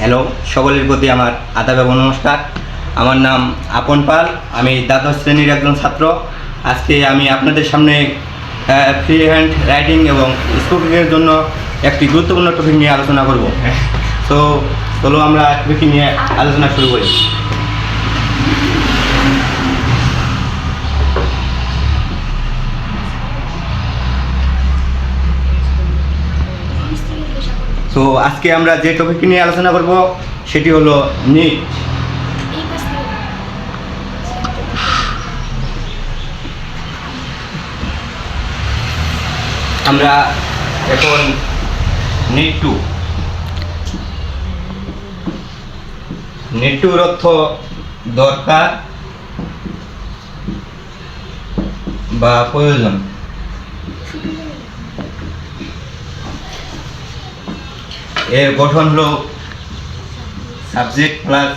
Hello সকলের প্রতি আমার আদাব এবং নমস্কার। আমার নাম আপন পাল আমি দ্বাদশ শ্রেণির একজন ছাত্র। আজকে আমি আপনাদের সামনে ফ্রি হ্যান্ড রাইটিং এবং স্পোকিংয়ের জন্য একটি গুরুত্বপূর্ণ টপিক নিয়ে আলোচনা করব। তো চলো আমরা টপিক নিয়ে আলোচনা শুরু করি। তো আজকে আমরা যে টপিক নিয়ে আলোচনা করব, সেটি হলো নিট আমরা এখন নিট টু নিট টুর অর্থ দরকার বা প্রয়োজন। এর গঠন হলো subject plus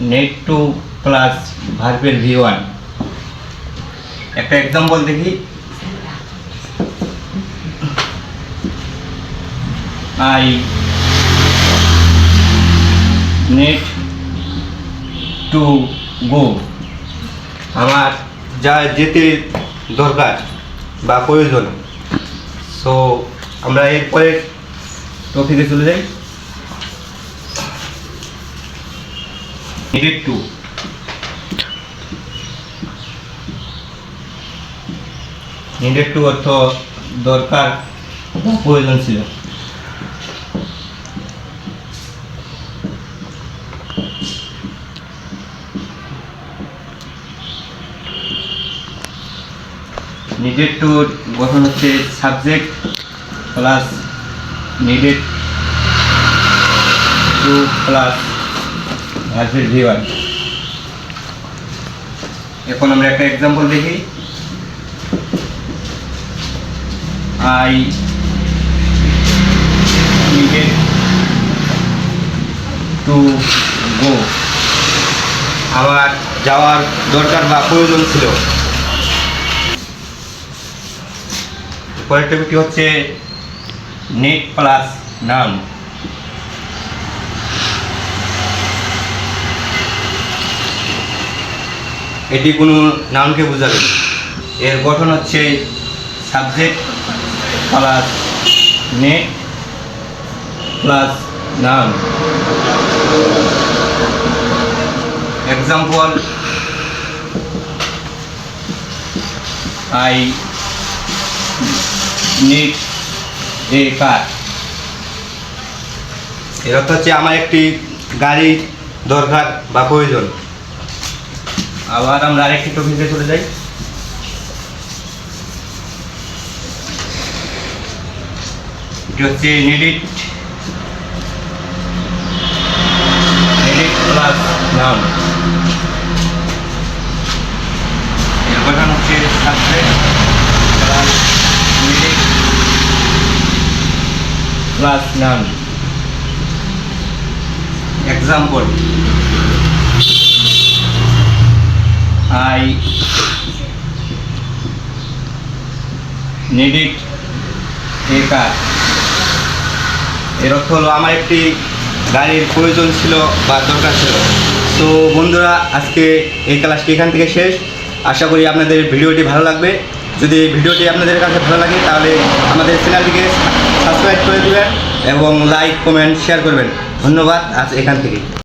need to plus ভার্বের ভি ওয়ান। একটা এক্সাম্পল দেখি। আই নেট টু গো আমার যা যেতে দরকার বা প্রয়োজন। সো আমরা এরপরে টপিকে চলে যাই। টু নেটেড টু অর্থ দরকার প্রয়োজন ছিল। নিডেড টুর গঠন হচ্ছে subject plus needed to plus ভার্সের V one এখন আমরা একটা এক্সাম্পল দেখি। আই নিডেড টু গো আমার যাওয়ার দরকার বা প্রয়োজন ছিল। পরের টপিকটি হচ্ছে নেট প্লাস নাম। এটি কোনো নামকে বোঝাবে। এর গঠন হচ্ছে সাবজেক্ট প্লাস নেট প্লাস নাম। এক্সাম্পল আই নিড এর অর্থ হচ্ছে আমার একটি গাড়ি দরকার বা প্রয়োজন। আবার আমরা আরেকটি টপিকে চলে যাই। এটি হচ্ছে নিডিট প্লাস নাউন এর গঠন হচ্ছে subject plus needed plus noun example I needed a car এর অর্থ হলো আমার একটি গাড়ির প্রয়োজন ছিল বা দরকার ছিল। তো বন্ধুরা, আজকে এই ক্লাসটি এখান থেকে শেষ? আশা করি আপনাদের ভিডিওটি ভালো লাগবে। যদি ভিডিওটি আপনাদের কাছে ভালো লাগে, তাহলে আমাদের চ্যানেলটিকে সাবস্ক্রাইব করে দেবেন। এবং লাইক কমেন্ট শেয়ার করবেন। ধন্যবাদ আজ এখান থেকে।